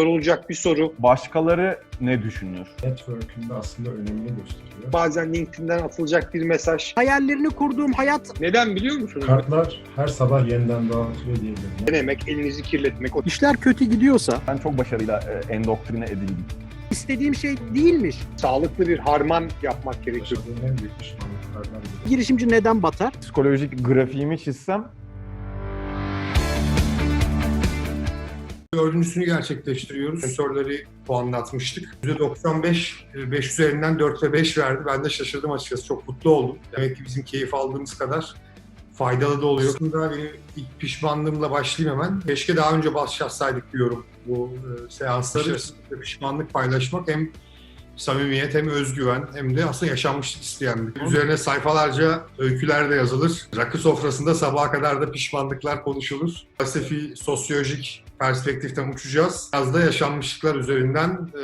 sorulacak bir soru. Başkaları ne düşünür? Network'ünde aslında önemli gösteriyor. Bazen LinkedIn'den atılacak bir mesaj. Hayallerini kurduğum hayat Neden biliyor musunuz? Kartlar her sabah yeniden dağıtılıyor diyebilirim. Denemek, elinizi kirletmek. O işler kötü gidiyorsa Ben çok başarıyla e, endoktrine edildim. istediğim şey değilmiş. sağlıklı bir harman yapmak gerekiyor. Yaşadığım en büyük pişmanlıklardan biri. Girişimci neden batar? Psikolojik grafiğimi çizsem Dördüncüsünü gerçekleştiriyoruz. Sensörleri puanlatmıştık. %95, 5 üzerinden 4 ve 5 verdi. Ben de şaşırdım açıkçası. Çok mutlu oldum. Demek ki bizim keyif aldığımız kadar faydalı da oluyor. Aslında benim ilk pişmanlığımla başlayayım hemen. Keşke daha önce başlasaydık diyorum bu e, seansları. Pişmanlık paylaşmak hem samimiyet hem özgüven hem de aslında yaşanmışlık isteyen bir. Üzerine sayfalarca öyküler de yazılır. Rakı sofrasında sabaha kadar da pişmanlıklar konuşulur. Felsefi, sosyolojik perspektiften uçacağız. Biraz da yaşanmışlıklar üzerinden e,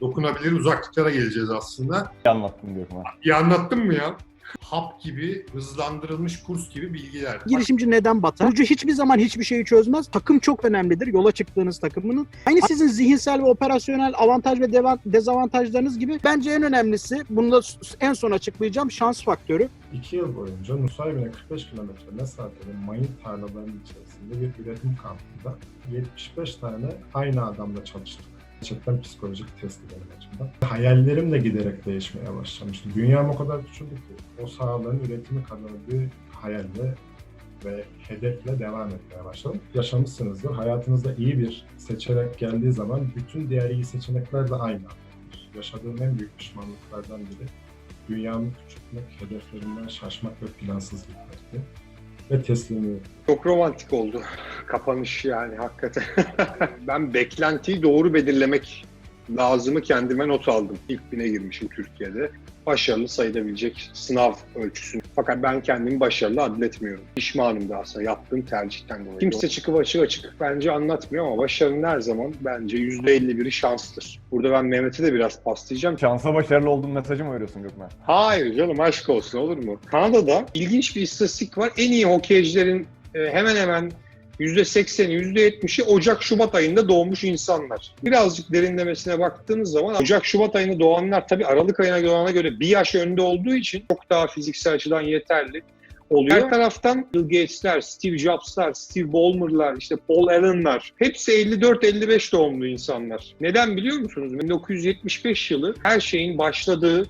dokunabilir uzaklıklara geleceğiz aslında. iyi anlattım Gökmen. İyi anlattım mı ya? Hap gibi, hızlandırılmış kurs gibi bilgiler. Girişimci neden batar? Burcu hiçbir zaman hiçbir şeyi çözmez. Takım çok önemlidir. Yola çıktığınız takımının. Aynı sizin zihinsel ve operasyonel avantaj ve dezavantajlarınız gibi. Bence en önemlisi, bunu da en son açıklayacağım, şans faktörü. İki yıl boyunca Nusaybin'e 45 kilometre mesafede mayın tarlalarının içerisinde bir üretim kampında 75 tane aynı adamla çalıştık. Gerçekten psikolojik testi benim açımdan. Hayallerim de giderek değişmeye başlamıştı. Dünyam o kadar küçüldü ki o sahaların üretimi kadar bir hayalle ve hedefle devam etmeye başladım. Yaşamışsınızdır. Hayatınızda iyi bir seçenek geldiği zaman bütün diğer iyi seçenekler de aynı. Yaşadığım en büyük pişmanlıklardan biri dünyamı küçültmek, hedeflerimden şaşmak ve plansızlıklardı. Ve teslimiyet. Çok romantik oldu kapanış yani hakikaten. ben beklentiyi doğru belirlemek lazımı kendime not aldım. İlk bine girmişim Türkiye'de. Başarılı sayılabilecek sınav ölçüsünü. Fakat ben kendimi başarılı adletmiyorum. Pişmanım da aslında yaptığım tercihten dolayı. Kimse çıkıp açık açık bence anlatmıyor ama başarının her zaman bence %51'i şanstır. Burada ben Mehmet'e de biraz paslayacağım. Şansa başarılı olduğun mesajı mı veriyorsun Gökmen? Hayır canım aşk olsun olur mu? Kanada'da ilginç bir istatistik var. En iyi hokeycilerin e, hemen hemen %80'i, %70'i Ocak-Şubat ayında doğmuş insanlar. Birazcık derinlemesine baktığınız zaman Ocak-Şubat ayında doğanlar tabii Aralık ayına doğana göre bir yaş önde olduğu için çok daha fiziksel açıdan yeterli oluyor. Her taraftan Bill Gates'ler, Steve Jobs'lar, Steve Ballmer'lar, işte Paul Allen'lar hepsi 54-55 doğumlu insanlar. Neden biliyor musunuz? 1975 yılı her şeyin başladığı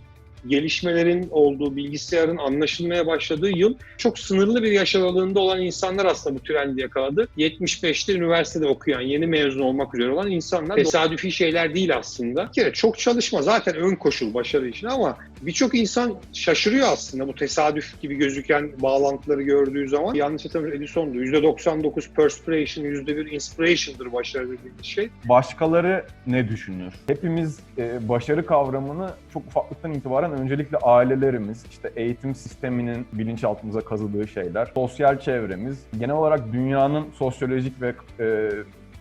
gelişmelerin olduğu, bilgisayarın anlaşılmaya başladığı yıl çok sınırlı bir yaş aralığında olan insanlar aslında bu trendi yakaladı. 75'te üniversitede okuyan, yeni mezun olmak üzere olan insanlar tesadüfi şeyler değil aslında. Bir kere çok çalışma zaten ön koşul başarı için ama birçok insan şaşırıyor aslında bu tesadüf gibi gözüken bağlantıları gördüğü zaman. Yanlış hatırlamıyorum Edison'du. %99 perspiration, %1 inspiration'dır başarı dediğimiz şey. Başkaları ne düşünür? Hepimiz e, başarı kavramını çok ufaklıktan itibaren öncelikle ailelerimiz, işte eğitim sisteminin bilinçaltımıza kazıdığı şeyler, sosyal çevremiz, genel olarak dünyanın sosyolojik ve e,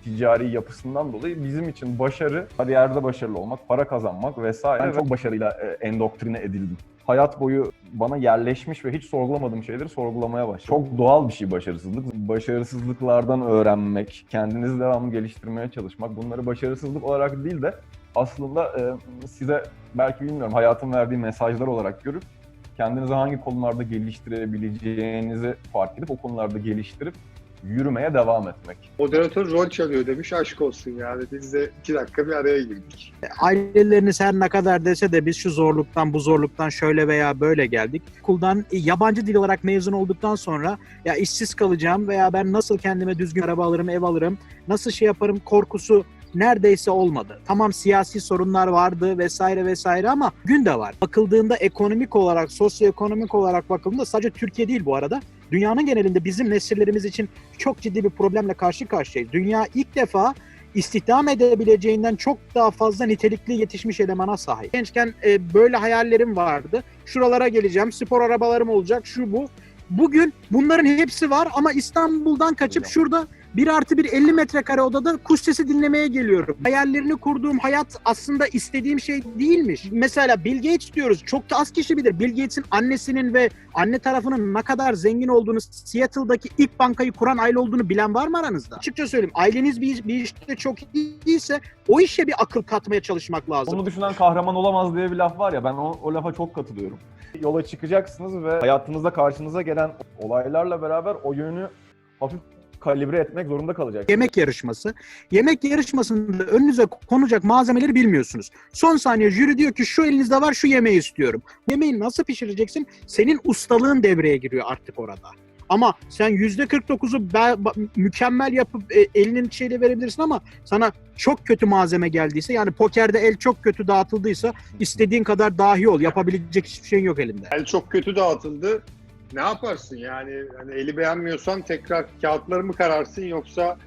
ticari yapısından dolayı bizim için başarı, kariyerde başarılı olmak, para kazanmak vesaire. Ben çok başarıyla e, endoktrine edildim. Hayat boyu bana yerleşmiş ve hiç sorgulamadığım şeyleri sorgulamaya başladım. Çok doğal bir şey başarısızlık. Başarısızlıklardan öğrenmek, kendinizi devamlı geliştirmeye çalışmak, bunları başarısızlık olarak değil de aslında e, size belki bilmiyorum hayatın verdiği mesajlar olarak görüp kendinizi hangi konularda geliştirebileceğinizi fark edip o konularda geliştirip yürümeye devam etmek. Moderatör rol çalıyor demiş aşk olsun yani. Biz de iki dakika bir araya girdik. Aileleriniz her ne kadar dese de biz şu zorluktan bu zorluktan şöyle veya böyle geldik. Okuldan e, yabancı dil olarak mezun olduktan sonra ya işsiz kalacağım veya ben nasıl kendime düzgün araba alırım, ev alırım, nasıl şey yaparım korkusu neredeyse olmadı. Tamam siyasi sorunlar vardı vesaire vesaire ama gün de var. Bakıldığında ekonomik olarak, sosyoekonomik olarak bakıldığında sadece Türkiye değil bu arada. Dünyanın genelinde bizim nesillerimiz için çok ciddi bir problemle karşı karşıyayız. Dünya ilk defa istihdam edebileceğinden çok daha fazla nitelikli yetişmiş elemana sahip. Gençken e, böyle hayallerim vardı. Şuralara geleceğim, spor arabalarım olacak, şu bu. Bugün bunların hepsi var ama İstanbul'dan kaçıp şurada Bir artı bir 50 metrekare odada kuş sesi dinlemeye geliyorum. Hayallerini kurduğum hayat aslında istediğim şey değilmiş. Mesela Bill Gates diyoruz. Çok da az kişi bilir. Bill Gates'in annesinin ve anne tarafının ne kadar zengin olduğunu, Seattle'daki ilk bankayı kuran aile olduğunu bilen var mı aranızda? Açıkça söyleyeyim. Aileniz bir, bir işte çok iyiyse o işe bir akıl katmaya çalışmak lazım. Onu düşünen kahraman olamaz diye bir laf var ya ben o, o lafa çok katılıyorum. Yola çıkacaksınız ve hayatınızda karşınıza gelen olaylarla beraber o yönü hafif kalibre etmek zorunda kalacaksınız. yemek yarışması. Yemek yarışmasında önünüze konacak malzemeleri bilmiyorsunuz. Son saniye jüri diyor ki şu elinizde var şu yemeği istiyorum. Yemeği nasıl pişireceksin? Senin ustalığın devreye giriyor artık orada. Ama sen %49'u be- ba- mükemmel yapıp e, elinin şeyle verebilirsin ama sana çok kötü malzeme geldiyse yani pokerde el çok kötü dağıtıldıysa istediğin kadar dahi ol. Yapabilecek hiçbir şeyin yok elinde. El çok kötü dağıtıldı. Ne yaparsın yani? Hani eli beğenmiyorsan tekrar kağıtları mı kararsın yoksa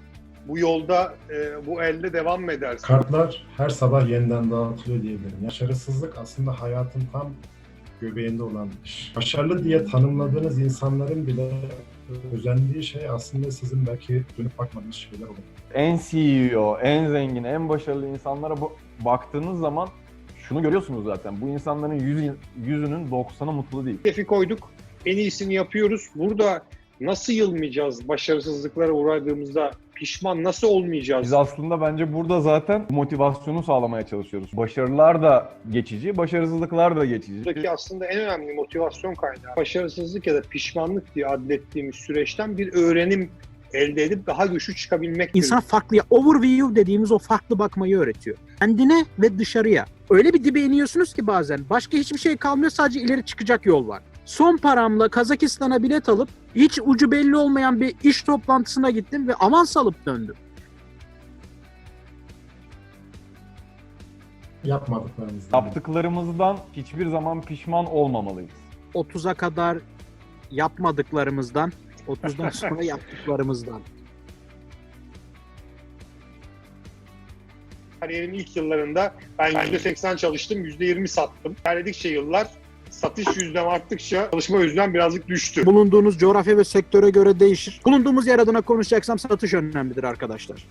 bu yolda e, bu elde devam mı edersin? Kartlar her sabah yeniden dağıtılıyor diyebilirim. Başarısızlık aslında hayatın tam göbeğinde olan bir iş. Başarılı diye tanımladığınız insanların bile özendiği şey aslında sizin belki dönüp bakmadığınız şeyler olur. En CEO, en zengin, en başarılı insanlara bu, baktığınız zaman şunu görüyorsunuz zaten. Bu insanların yüz, yüzünün 90'ı mutlu değil. Hedefi koyduk. En iyisini yapıyoruz. Burada nasıl yılmayacağız başarısızlıklara uğradığımızda? Pişman nasıl olmayacağız? Biz aslında bence burada zaten motivasyonu sağlamaya çalışıyoruz. Başarılar da geçici, başarısızlıklar da geçici. Buradaki aslında en önemli motivasyon kaynağı başarısızlık ya da pişmanlık diye adlettiğimiz süreçten bir öğrenim elde edip daha güçlü çıkabilmek. İnsana farklı overview dediğimiz o farklı bakmayı öğretiyor. Kendine ve dışarıya. Öyle bir dibe iniyorsunuz ki bazen başka hiçbir şey kalmıyor sadece ileri çıkacak yol var. Son paramla Kazakistan'a bilet alıp hiç ucu belli olmayan bir iş toplantısına gittim ve avans alıp döndüm. Yapmadıklarımız. Yaptıklarımızdan hiçbir zaman pişman olmamalıyız. 30'a kadar yapmadıklarımızdan, 30'dan sonra yaptıklarımızdan. Kariyerimin ilk yıllarında ben %80 çalıştım, %20 sattım. İlerledikçe yıllar satış yüzdem arttıkça çalışma yüzdem birazcık düştü. Bulunduğunuz coğrafya ve sektöre göre değişir. Bulunduğumuz yer adına konuşacaksam satış önemlidir arkadaşlar.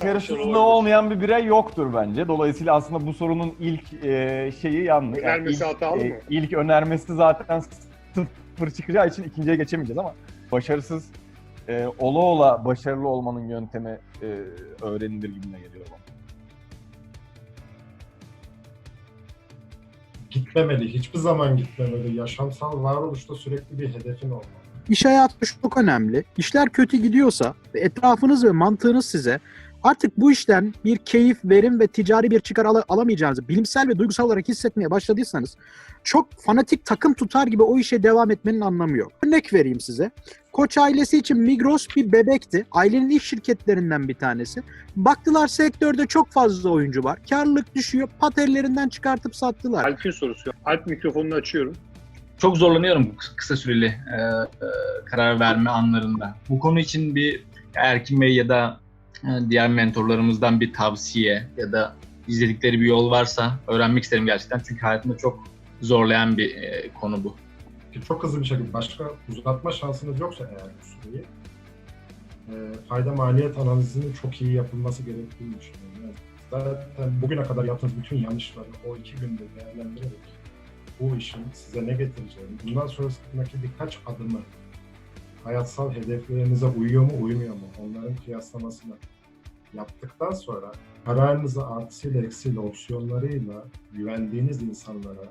Başarısızlığı olmayan bir birey yoktur bence. Dolayısıyla aslında bu sorunun ilk e, şeyi yanlış. Yani Önermesi ilk, hatalı e, mı? ilk önermesi zaten sıfır çıkacağı için ikinciye geçemeyeceğiz ama başarısız e, ola ola başarılı olmanın yöntemi e, öğrenilir gibime geliyor bana. Gitmemeli, hiçbir zaman gitmemeli. Yaşamsal varoluşta sürekli bir hedefin olmalı. İş hayatı çok önemli. İşler kötü gidiyorsa etrafınız ve mantığınız size artık bu işten bir keyif, verim ve ticari bir çıkar ala- alamayacağınızı bilimsel ve duygusal olarak hissetmeye başladıysanız çok fanatik takım tutar gibi o işe devam etmenin anlamı yok. Örnek vereyim size. Koç ailesi için Migros bir bebekti. Ailenin ilk şirketlerinden bir tanesi. Baktılar sektörde çok fazla oyuncu var. Karlılık düşüyor. Patellerinden çıkartıp sattılar. Alp'in sorusu. Alp mikrofonunu açıyorum. çok zorlanıyorum bu kısa süreli e, e, karar verme anlarında. Bu konu için bir Erkin Bey ya da diğer mentorlarımızdan bir tavsiye ya da izledikleri bir yol varsa öğrenmek isterim gerçekten. Çünkü hayatımda çok zorlayan bir e, konu bu. Çok hızlı bir şekilde başka uzatma şansınız yoksa eğer bu süreyi e, fayda maliyet analizinin çok iyi yapılması gerektiğini düşünüyorum. Yani zaten bugüne kadar yaptığınız bütün yanlışları o iki günde değerlendirerek bu işin size ne getireceğini, bundan sonrasındaki birkaç adımı hayatsal hedeflerinize uyuyor mu, uymuyor mu? Onların kıyaslamasını yaptıktan sonra kararınızı artısıyla eksiyle opsiyonlarıyla güvendiğiniz insanlara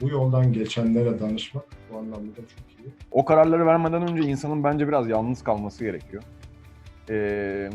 bu yoldan geçenlere danışmak bu anlamda da çok iyi. O kararları vermeden önce insanın bence biraz yalnız kalması gerekiyor. E,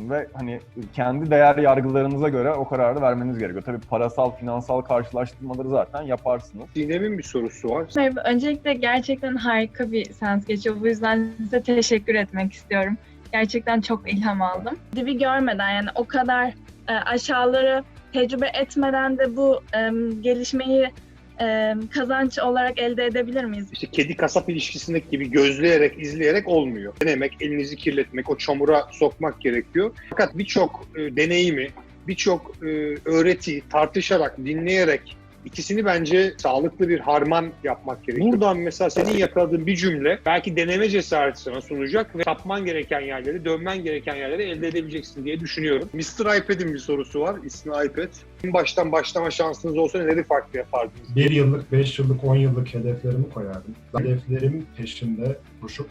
ve hani kendi değer yargılarınıza göre o kararı vermeniz gerekiyor. Tabii parasal, finansal karşılaştırmaları zaten yaparsınız. Sinem'in bir sorusu var. Merhaba. Öncelikle gerçekten harika bir seans geçiyor. Bu yüzden size teşekkür etmek istiyorum. Gerçekten çok ilham aldım. Dibi görmeden yani o kadar e, aşağıları tecrübe etmeden de bu e, gelişmeyi e, kazanç olarak elde edebilir miyiz? İşte kedi kasap ilişkisindeki gibi gözleyerek, izleyerek olmuyor. Denemek, elinizi kirletmek, o çamura sokmak gerekiyor. Fakat birçok e, deneyimi, birçok e, öğreti tartışarak, dinleyerek İkisini bence sağlıklı bir harman yapmak gerekiyor. Buradan mesela senin yakaladığın bir cümle belki deneme cesareti sana sunacak ve tapman gereken yerleri, dönmen gereken yerleri elde edebileceksin diye düşünüyorum. Mr. iPad'in bir sorusu var. İsmi iPad. En baştan başlama şansınız olsa neleri farklı yapardınız? Bir yıllık, beş yıllık, on yıllık hedeflerimi koyardım. Hedeflerimin peşinde koşup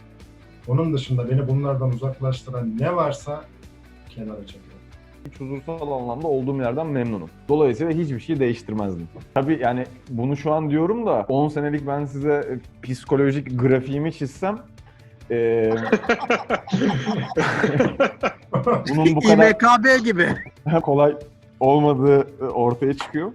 onun dışında beni bunlardan uzaklaştıran ne varsa kenara çekiyorum. Hiç huzursal anlamda olduğum yerden memnunum. Dolayısıyla hiçbir şey değiştirmezdim. Tabii yani bunu şu an diyorum da 10 senelik ben size e, psikolojik grafiğimi çizsem e, bunun bu kadar İMKB gibi. kolay olmadığı e, ortaya çıkıyor.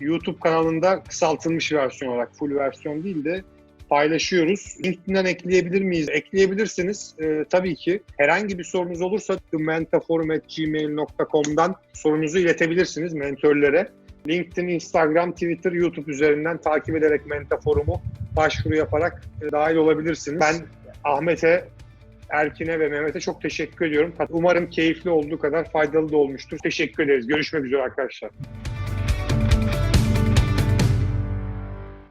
YouTube kanalında kısaltılmış versiyon olarak full versiyon değil de paylaşıyoruz. LinkedIn'den ekleyebilir miyiz? Ekleyebilirsiniz. Ee, tabii ki. Herhangi bir sorunuz olursa mentaforum.gmail.com'dan sorunuzu iletebilirsiniz mentörlere. LinkedIn, Instagram, Twitter, YouTube üzerinden takip ederek Mentaforum'u başvuru yaparak e, dahil olabilirsiniz. Ben Ahmet'e, Erkin'e ve Mehmet'e çok teşekkür ediyorum. Umarım keyifli olduğu kadar faydalı da olmuştur. Teşekkür ederiz. Görüşmek üzere arkadaşlar.